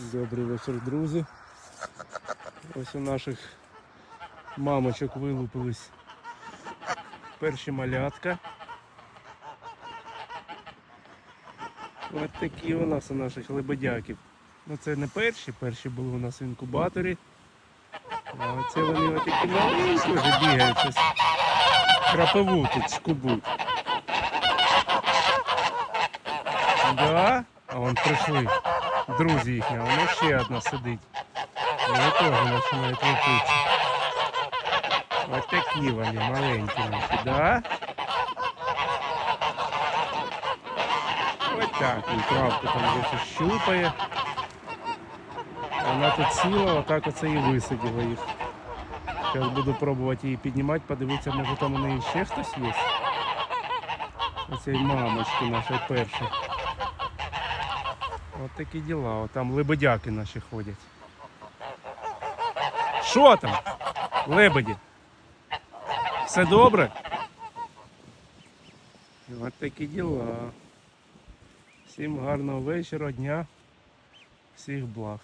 Добрий вечір, друзі. Ось у наших мамочок вилупились перші малятка. Ось такі у нас у наших лебедяків. Ну це не перші, перші були у нас в інкубаторі. А оце вони ось такі маленькі вже бігають. Крапиву тут скубуть. Да? А вон прийшли. Друзі їхні, а воно ще одна сидить. Вони теж починають лупитися. Ось такі вони маленькі наші, да? Ось так, він травку там щось щупає. Вона тут сіла, отак оце і висадила їх. Зараз буду пробувати її піднімати, подивитися, може там у неї ще хтось є. Оцей мамочки нашої першої. От такі діла, от там лебедяки наші ходять. Що там? Лебеді? Все добре? От такі діла. Всім гарного вечора, дня, всіх благ.